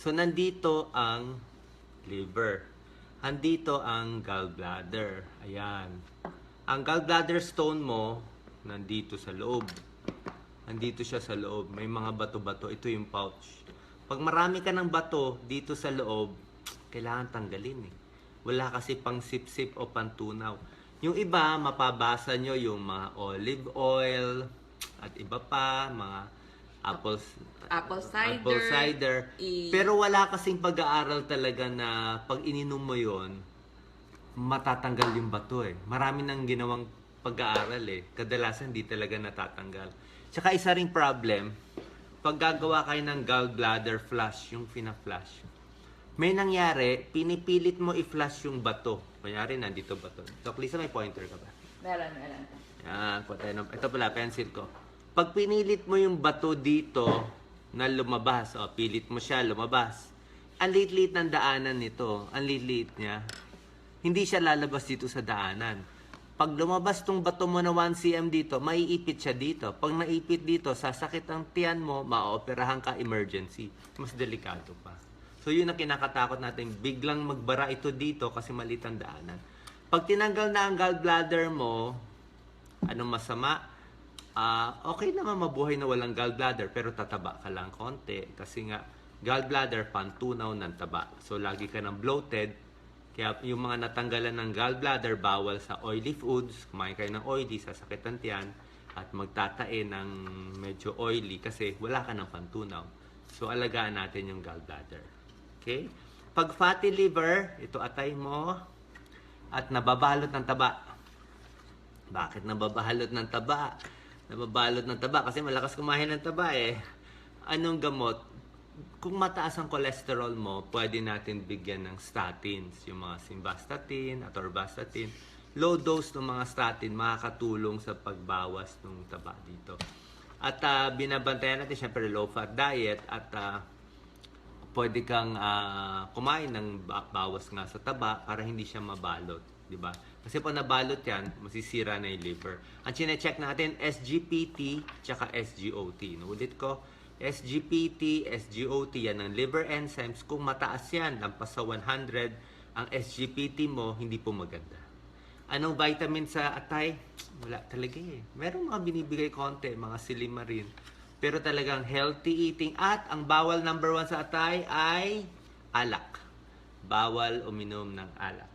So, nandito ang liver. Andito ang gallbladder. Ayan. Ang gallbladder stone mo, nandito sa loob. Nandito siya sa loob. May mga bato-bato. Ito yung pouch. Pag marami ka ng bato dito sa loob, kailangan tanggalin eh. Wala kasi pang sip-sip o pantunaw. Yung iba, mapabasa nyo yung mga olive oil at iba pa, mga apples, Apple cider. apple cider. i- Pero wala kasing pag-aaral talaga na pag ininom mo yon matatanggal yung bato eh. Marami nang ginawang pag-aaral eh. Kadalasan di talaga natatanggal. Tsaka isa ring problem, pag gagawa kayo ng gallbladder flush, yung fina-flush, may nangyari, pinipilit mo i-flush yung bato. Kunyari, nandito bato. Doc Lisa, may pointer ka ba? Meron, meron. Yan, tayo ng- Ito pala, pencil ko. Pag pinilit mo yung bato dito na lumabas, o pilit mo siya lumabas, ang liit-liit ng daanan nito, ang liit-liit niya, hindi siya lalabas dito sa daanan. Pag lumabas tong bato mo na 1 cm dito, maiipit siya dito. Pag naipit dito, sasakit ang tiyan mo, maoperahan ka emergency. Mas delikado pa. So yun ang kinakatakot natin, biglang magbara ito dito kasi maliit ang daanan. Pag tinanggal na ang gallbladder mo, anong masama? Ah, okay naman mabuhay na walang gallbladder pero tataba ka lang konti kasi nga gallbladder pantunaw ng taba. So lagi ka ng bloated. Kaya yung mga natanggalan ng gallbladder bawal sa oily foods. Kumain kayo ng oily, sasakit ang tiyan at magtatae ng medyo oily kasi wala ka ng pantunaw. So alagaan natin yung gallbladder. Okay? Pag fatty liver, ito atay mo at nababalot ng taba. Bakit nababalot ng taba? Nababalot ng taba kasi malakas kumain ng taba eh. Anong gamot? Kung mataas ang cholesterol mo, pwede natin bigyan ng statins, yung mga simvastatin at orvastatin. Low dose ng mga statin makakatulong sa pagbawas ng taba dito. At ah, binabantayan natin syempre low fat diet at ah, pwede kang ah, kumain ng ba- bawas nga sa taba para hindi siya mabalot, di ba? Kasi pag nabalot yan, masisira na yung liver. Ang chine-check natin, SGPT tsaka SGOT. Nulit ko, SGPT, SGOT, yan ang liver enzymes. Kung mataas yan, lampas sa 100, ang SGPT mo, hindi po maganda. Anong vitamin sa atay? Wala talaga eh. Merong mga binibigay konti, mga silimarin. Pero talagang healthy eating. At ang bawal number one sa atay ay alak. Bawal uminom ng alak.